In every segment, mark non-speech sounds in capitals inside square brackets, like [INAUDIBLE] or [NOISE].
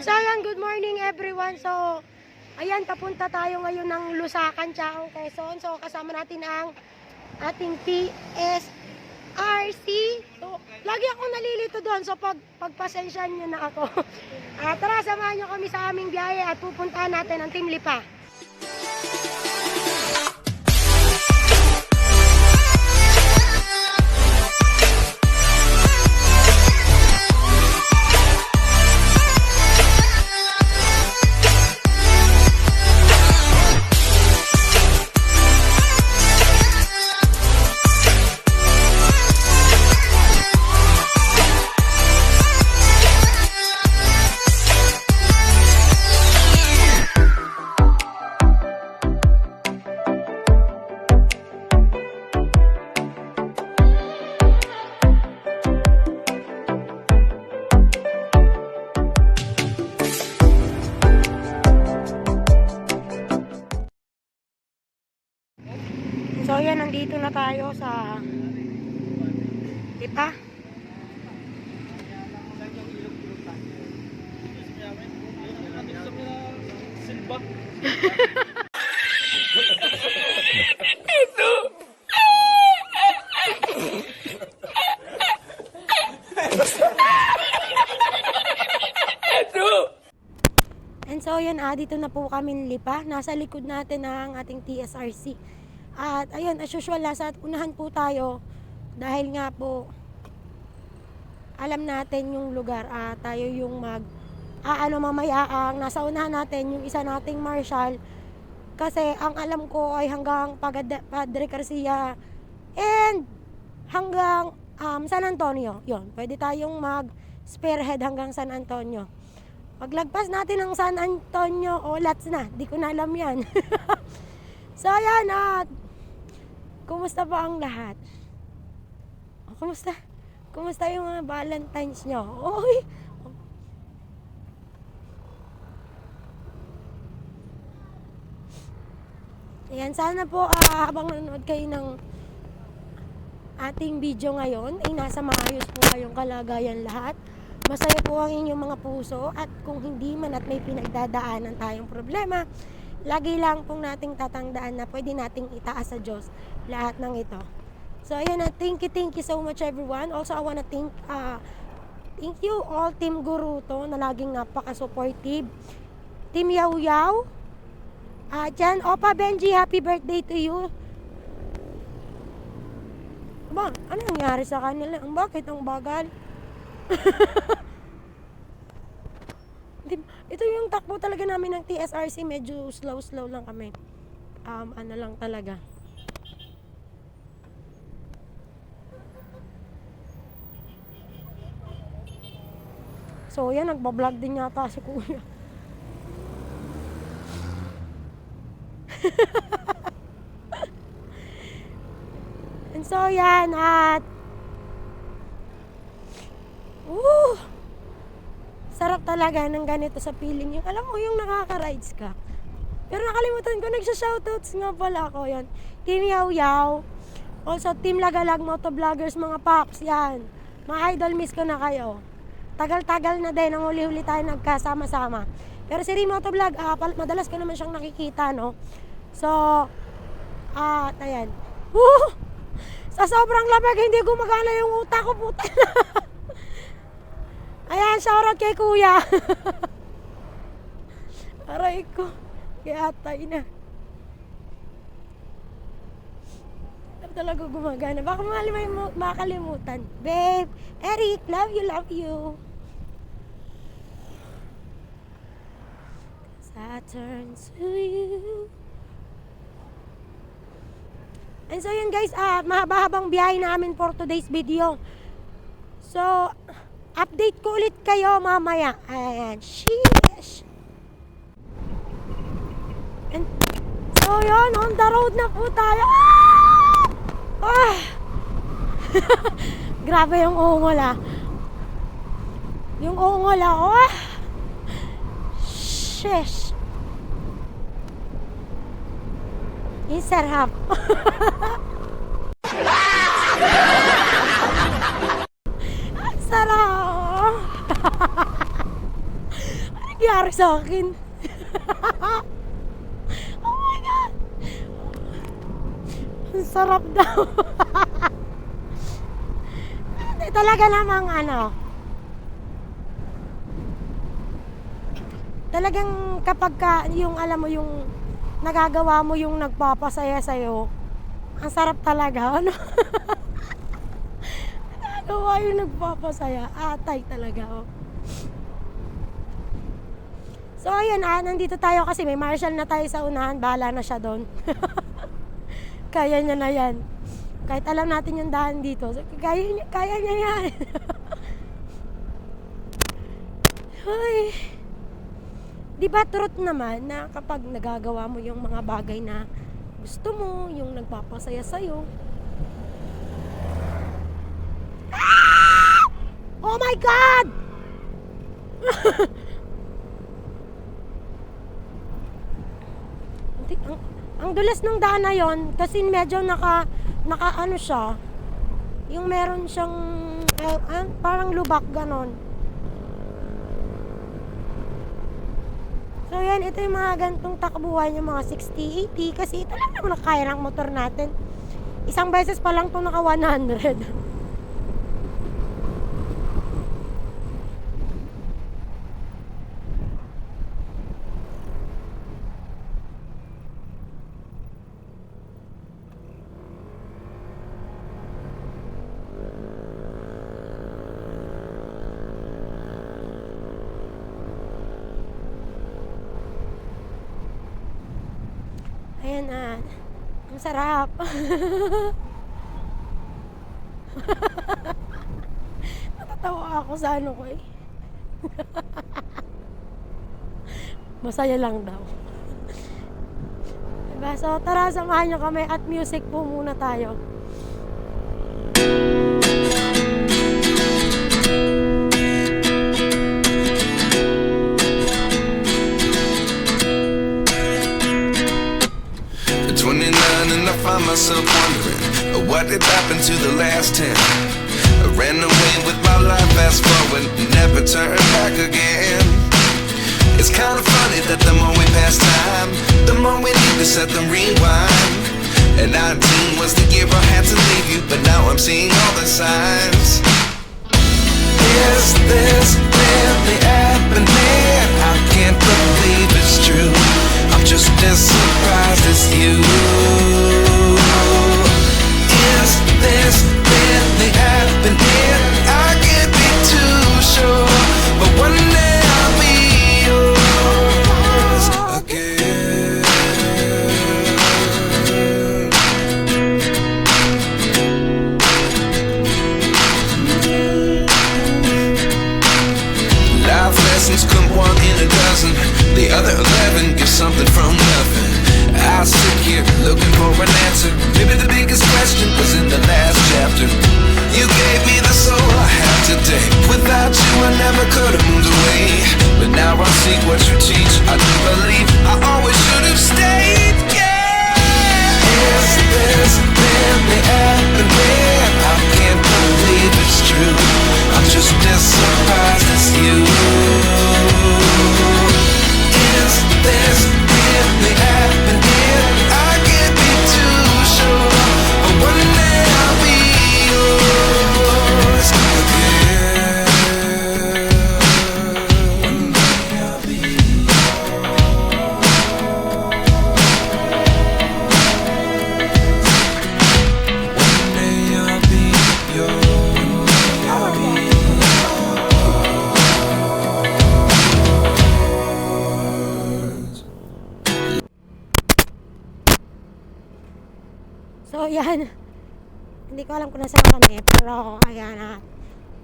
So, good morning everyone. So, ayan, papunta tayo ngayon ng Lusakan, Chaong, Quezon. So, kasama natin ang ating PSRC. So, lagi ako nalilito doon. So, pag, pagpasensyahan nyo na ako. [LAUGHS] Ah, tara, samahan nyo kami sa aming biyahe at pupuntahan natin ang Team Lipa. Tayo sa Lipa. And so, yan, ah, dito na po kami lipa. Nasa likod natin ang ating TSRC. At ayun, as usual, nasa unahan po tayo. Dahil nga po, alam natin yung lugar. at tayo yung mag, ah, ano mamaya, ang nasa unahan natin, yung isa nating marshal. Kasi ang alam ko ay hanggang Pagad- Padre Garcia and hanggang um, San Antonio. Yun, pwede tayong mag spearhead hanggang San Antonio. Paglagpas natin ng San Antonio, olats na. Di ko na alam yan. [LAUGHS] so, ayan. At, kumusta pa ang lahat? O, kumusta? Kumusta yung mga Valentines nyo? Uy! Ayan, sana po ah, habang nanonood kayo ng ating video ngayon, ay nasa maayos po kayong kalagayan lahat. Masaya po ang inyong mga puso at kung hindi man at may pinagdadaanan tayong problema, lagi lang pong nating tatandaan na pwede nating itaas sa Diyos lahat ng ito. So ayan na, thank you, thank you so much everyone. Also I wanna thank, uh, thank you all Team Guruto na laging napaka-supportive. Team Yaw Yaw, Ah, dyan, Opa Benji, happy birthday to you. Ba, ano nangyari sa kanila? Bakit ang bagal? [LAUGHS] Ito yung takbo talaga namin ng TSRC, medyo slow-slow lang kami. Um, ano lang talaga. So, yan, nagbablog din yata si kuya. [LAUGHS] And so, yan, at Woo! Sarap talaga ng ganito sa feeling yung alam mo yung nakaka-rides ka. Pero nakalimutan ko, nagsha-shoutouts nga pala ako yan. Team Yaw Yaw. Also, Team Lagalag Motovloggers, mga paps, yan. Mga idol, miss ko na kayo. Tagal-tagal na din, ang huli-huli tayo nagkasama-sama. Pero si Rimo Motovlog, ah, pal- madalas ko naman siyang nakikita, no? So, ah, ayan. Woo! Sa sobrang lamig, hindi gumagana yung utak ko, puta. [LAUGHS] Ayan, shoutout kay kuya. [LAUGHS] Aray ko. Kaya atay na. Ano talaga gumagana? Baka makalimutan. Babe, Eric, love you, love you. Saturn to you. And so yun guys, ah, mahaba-habang biyahe namin for today's video. So, update ko ulit kayo mamaya. Ayan, sheesh. And, so yun, on the road na po tayo. Ah! Ah! [LAUGHS] Grabe yung ungol ah. Yung ungol ah. Oh! Sheesh. Yung [LAUGHS] sarap. Ay, nangyari sa akin? oh my God! Ang sarap daw. Hindi, talaga namang ano. Talagang kapag ka, yung alam mo yung nagagawa mo yung nagpapasaya sa'yo, ang sarap talaga, ano? [LAUGHS] nagagawa yung nagpapasaya, atay talaga, oh. So, ayun, ah, nandito tayo kasi may marshal na tayo sa unahan, bahala na siya doon. [LAUGHS] kaya niya na yan. Kahit alam natin yung daan dito, so, kaya, niya, kaya niya yan. [LAUGHS] Ay. Di ba truth naman na kapag nagagawa mo yung mga bagay na gusto mo, yung nagpapasaya sa'yo. Ah! Oh my God! [LAUGHS] Ang, ang, dulas ng daan na yon kasi medyo naka, naka ano siya, yung meron siyang eh, ah, parang lubak ganon. So yan, ito yung mga gantong takbuhan yung mga 60, 80 kasi ito lang naman ang kaya ng motor natin. Isang beses pa lang to naka 100. [LAUGHS] Ayan na. Ang sarap. [LAUGHS] Natatawa ako sa ano ko eh. [LAUGHS] Masaya lang daw. Diba? So tara, samahan nyo kami at music po muna tayo. So yan. Hindi ko alam kung nasaan kami pero ayan na.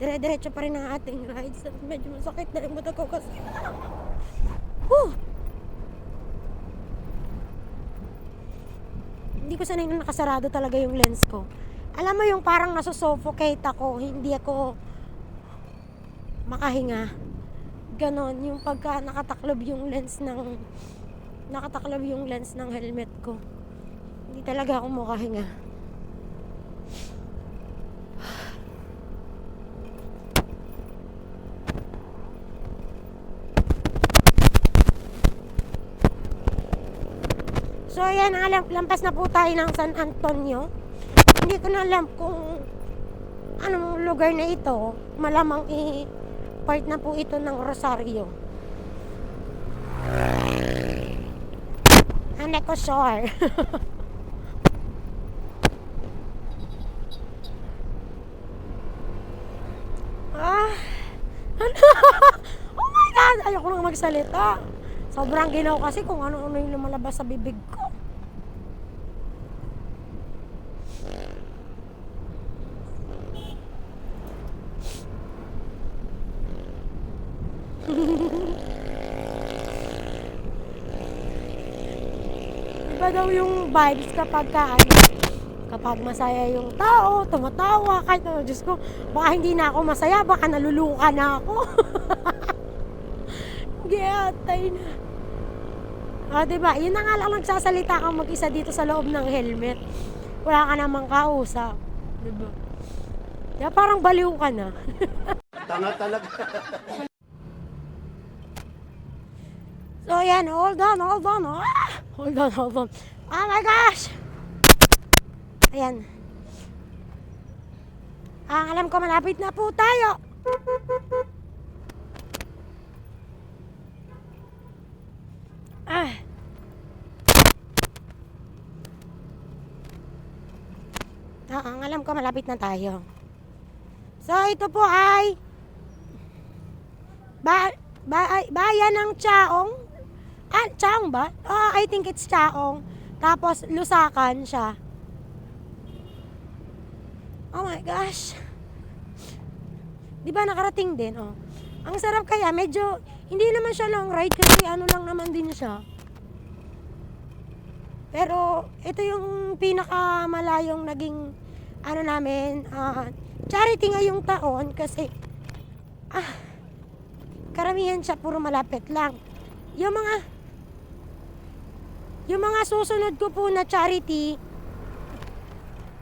Dire-diretso pa rin ang ating rides. Medyo masakit na yung mata ko kasi. Whew! Hindi ko sanay na nakasarado talaga yung lens ko. Alam mo yung parang nasusuffocate ako, hindi ako makahinga. Ganon, yung pagka nakataklob yung lens ng nakataklob yung lens ng helmet ko talaga akong makahinga. So, ayan, alam, lampas na po tayo ng San Antonio. Hindi ko na alam kung anong lugar na ito. Malamang i-part na po ito ng Rosario. Anecosaur. [LAUGHS] magsalita. Sobrang ginaw kasi kung ano-ano yung lumalabas sa bibig ko. [LAUGHS] Iba daw yung vibes kapag ka, ano, kapag masaya yung tao, tumatawa, kahit ano, Diyos ko, baka hindi na ako masaya, baka naluluka na ako. [LAUGHS] Giyatay na. Ah, diba? Yun na nga lang nagsasalita kang mag-isa dito sa loob ng helmet. Wala ka namang kausap. Diba? Kaya parang baliw ka na. [LAUGHS] Tanga talaga. So, yan. Hold on, hold on. Ah! Hold on, hold on. Oh my gosh! Ayan. Ang alam ko, malapit na po tayo. Ah. Ah, ang alam ko, malapit na tayo. So, ito po ay ba, ba, ay- bayan ng Chaong. Ah, Chaong ba? Oh, I think it's Chaong. Tapos, Lusakan siya. Oh my gosh. Di ba nakarating din, oh. Ang sarap kaya, medyo, hindi naman siya long ride kasi ano lang naman din siya. Pero, ito yung pinakamalayong naging, ano namin, ah, charity ngayong taon kasi, ah, karamihan siya puro malapit lang. Yung mga, yung mga susunod ko po na charity,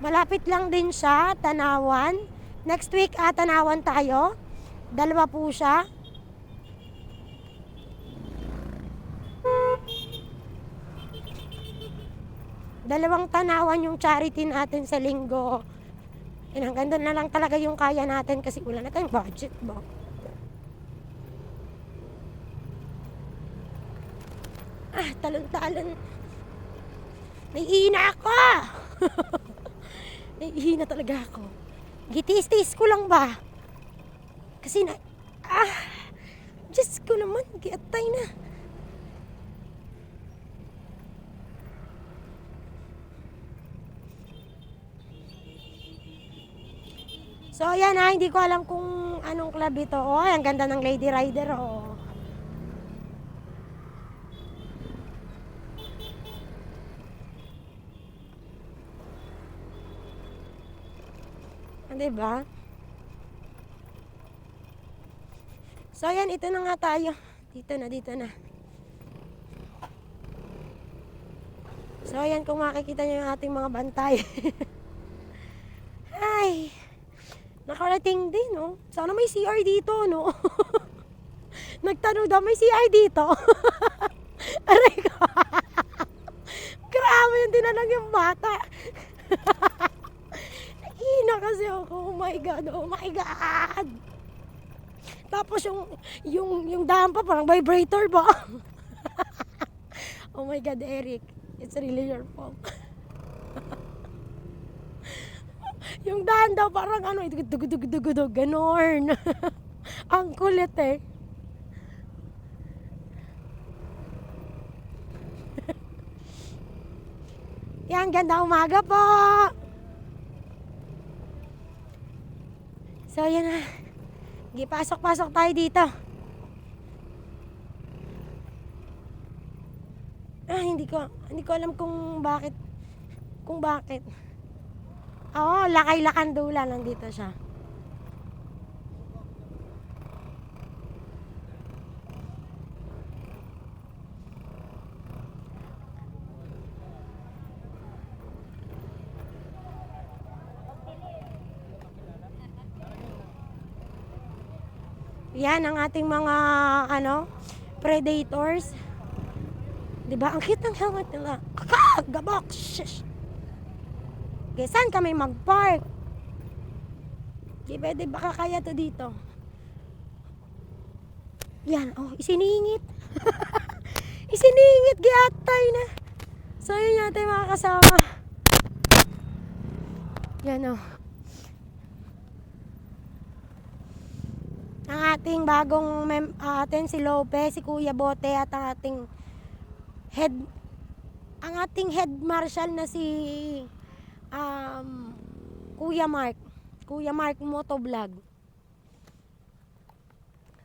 malapit lang din siya, Tanawan. Next week, ah, Tanawan tayo. Dalawa po siya. Dalawang tanawan yung charity natin sa linggo. And hanggang doon na lang talaga yung kaya natin kasi wala na tayong budget ba. Ah, talon-talon. Naiihina ako! [LAUGHS] Naiihina talaga ako. Gitis-tis ko lang ba? Kasi na... Ah! Diyos ko naman, giatay na. So, ayan ha, hindi ko alam kung anong club ito. Oh, ang ganda ng Lady Rider, oh. Ah, Diba? So, ayan, ito na nga tayo. Dito na, dito na. So, ayan, kung makikita nyo yung ating mga bantay. [LAUGHS] Ay, nakarating din, no? Sana may CR dito, no? [LAUGHS] Nagtanong daw, may CR dito? [LAUGHS] Aray ko. [LAUGHS] Grabe yung dinalang yung bata. Hina kasi ako. Oh my God, oh my God. Tapos yung, yung, yung daan pa, parang vibrator ba? oh my God, Eric. It's really your fault. Yung daan daw, parang ano, dugudugudugudug, ganon. [LAUGHS] Ang kulit eh. [LAUGHS] Yan, ganda umaga po. So, yan na. Sige, pasok-pasok tayo dito. Ah, hindi ko, hindi ko alam kung bakit, kung bakit. Oo, lakay-lakandula nandito siya. Yan ang ating mga ano, predators. Di ba? Ang cute ng helmet nila. Gabok! Shush! Okay, saan kami mag-park? Di pwede baka kaya to dito. Yan, oh, isiningit. [LAUGHS] isiningit, giatay na. So, yun natin mga kasama. Yan, oh. Ang ating bagong mem- ah, atin si Lopez, si Kuya Bote at ang ating head ang ating head marshal na si um, Kuya Mark. Kuya Mark Motovlog.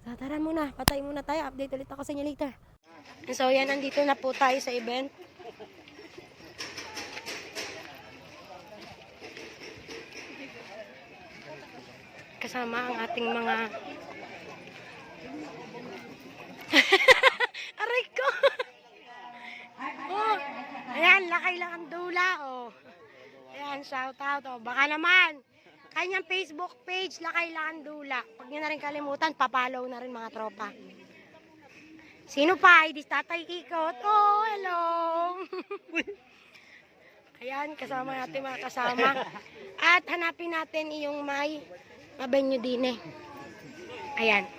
Tataran muna, patay muna tayo. Update ulit ako sa inyo later. So yan, nandito na po tayo sa event. Kasama ang ating mga... [LAUGHS] Aray ko! oh, ayan, lakay lang ang dula, oh. Ayan, shout out, oh. Baka naman, kanyang Facebook page, lakay lang ang dula. Huwag niyo na rin kalimutan, papalaw na rin mga tropa. Sino pa? Ay, tatay ikot. Oh, hello! [LAUGHS] Ayan, kasama natin mga kasama. At hanapin natin yung may mabenyo din eh. Ayan.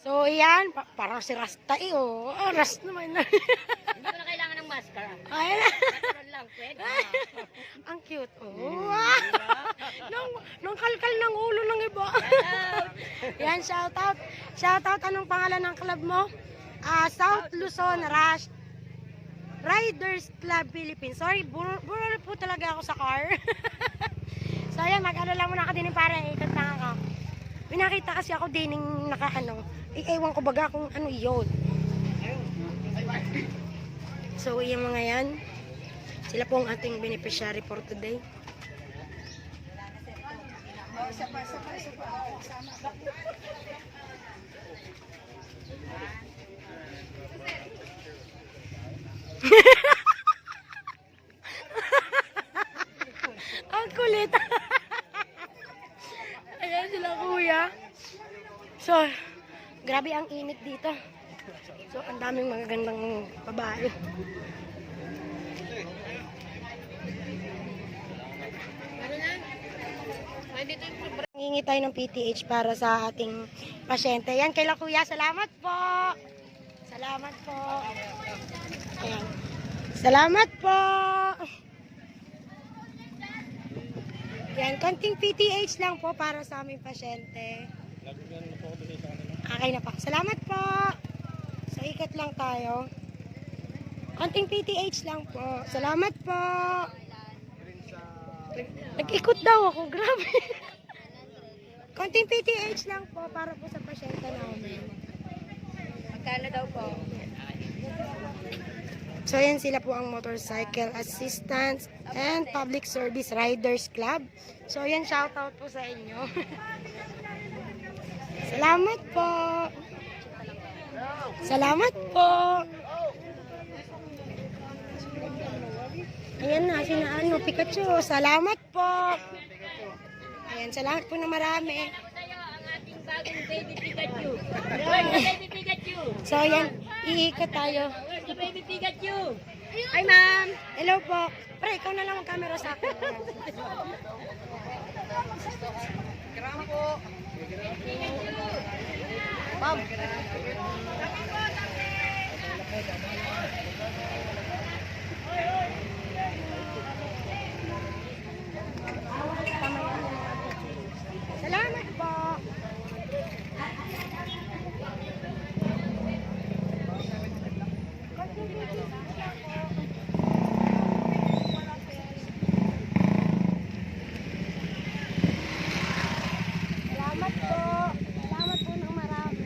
So, ayan. Pa- parang si Rasta eh, oh. Ah, Rasta naman. [LAUGHS] Hindi ko na mascara. ayan. Natural lang, pwede. [LAUGHS] Ang cute, oh. nung, nung kalkal ng ulo ng iba. [LAUGHS] Yan, shout out. Shout out, anong pangalan ng club mo? Ah, South Luzon Rush Riders Club Philippines. Sorry, buro, buro po talaga ako sa car. [LAUGHS] so, ayan, mag-ano lang muna ako din para ikot lang ako. May nakita kasi ako din yung naka ano, eh, ewan ko baga kung ano yun. So, yung mga yan, sila po ang ating beneficiary for today. [LAUGHS] ang kulit. [LAUGHS] Ayan sila kuya. So, grabe ang init dito. So, ang daming magagandang babae. Hingi tayo ng PTH para sa ating pasyente. Yan, kay Kuya, salamat po. Salamat po. Ayan. Salamat po. Yan, konting PTH lang po para sa aming pasyente. Okay na po. Salamat po. So, ikot lang tayo. Konting PTH lang po. Salamat po. Nag-ikot daw ako. Grabe. [LAUGHS] Konting PTH lang po para po sa pasyente namin. Magkano daw po? So, yan sila po ang Motorcycle Assistance and Public Service Riders Club. So, yan, shoutout po sa inyo. [LAUGHS] Salamat po. Salamat po. Ayan na, sina ano, Pikachu. Salamat po. Ayan, salamat po na marami. Baby Pikachu. Baby Pikachu? So, ayan, iikot tayo. Baby Pikachu? Hi, ma'am. Hello po. Pre, ikaw na lang ang camera sa akin. Salamat po. Salamat po. Salamat po ng marami.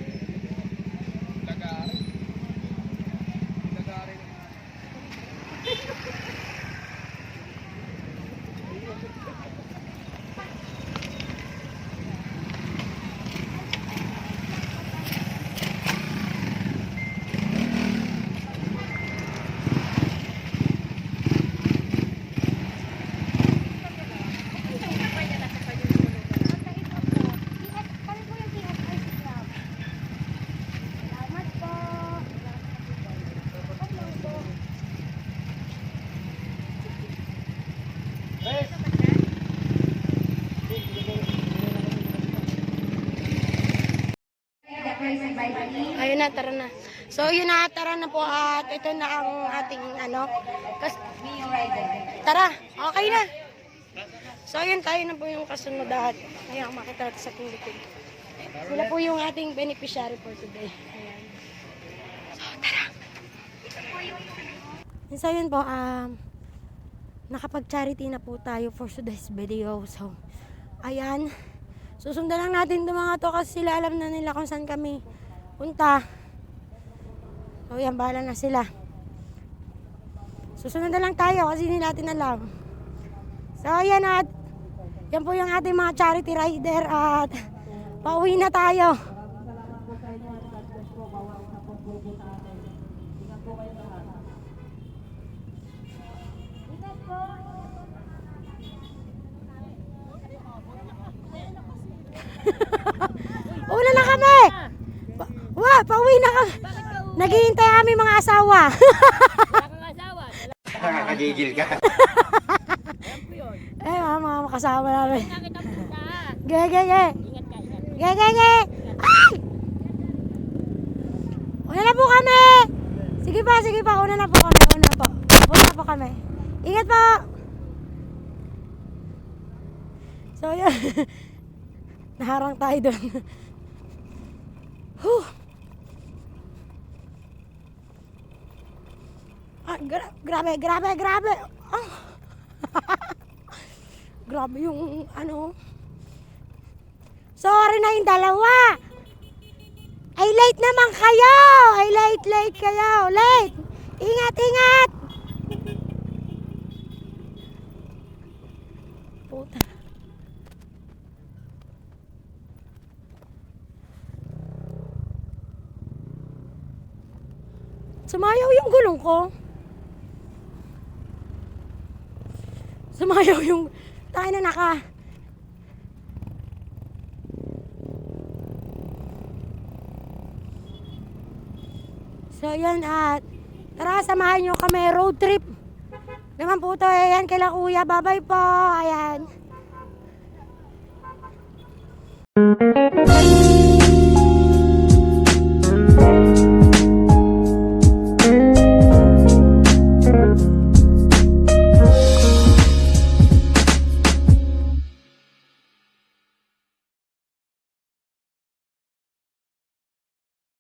Ayun na, tara na. So, yun na, tara na po at ito na ang ating ano. Kas tara, okay na. So, ayun tayo na po yung kasunod at ayan, makita natin sa ating likod. Sila po yung ating beneficiary for today. Ayan. So, tara. So, yun po, um, nakapag-charity na po tayo for today's video. So, ayan. Susundan lang natin itong mga to kasi sila alam na nila kung saan kami punta. So, yan, bahala na sila. Susunod na lang tayo kasi hindi natin alam. So, ayan at yan po yung ating mga charity rider at pauwi na tayo. [LAUGHS] Una na kami! Wa, pauwi na kami. Naghihintay aming mga asawa. Nakakagigil ka. [LAUGHS] eh, mga mga makasama namin. Ge, ge, ge. Ge, ge, ge. Ay! Una na po kami. Sige pa, sige pa. Una na po kami. Una po. Una na po kami. Ingat po. So, yun. [LAUGHS] Naharang tayo doon. Huh. Ah, gra- grabe, grabe, grabe. Ah. [LAUGHS] grabe yung ano. Sorry na yung dalawa. Ay, late naman kayo. Ay, late, late kayo. Late. Ingat, ingat. Puta. Sumayaw yung gulong ko. Sumayaw yung... Tayo na naka... So yan at tara samahan nyo kami road trip. Naman po to ayan kila kuya. Bye bye po. Ayan.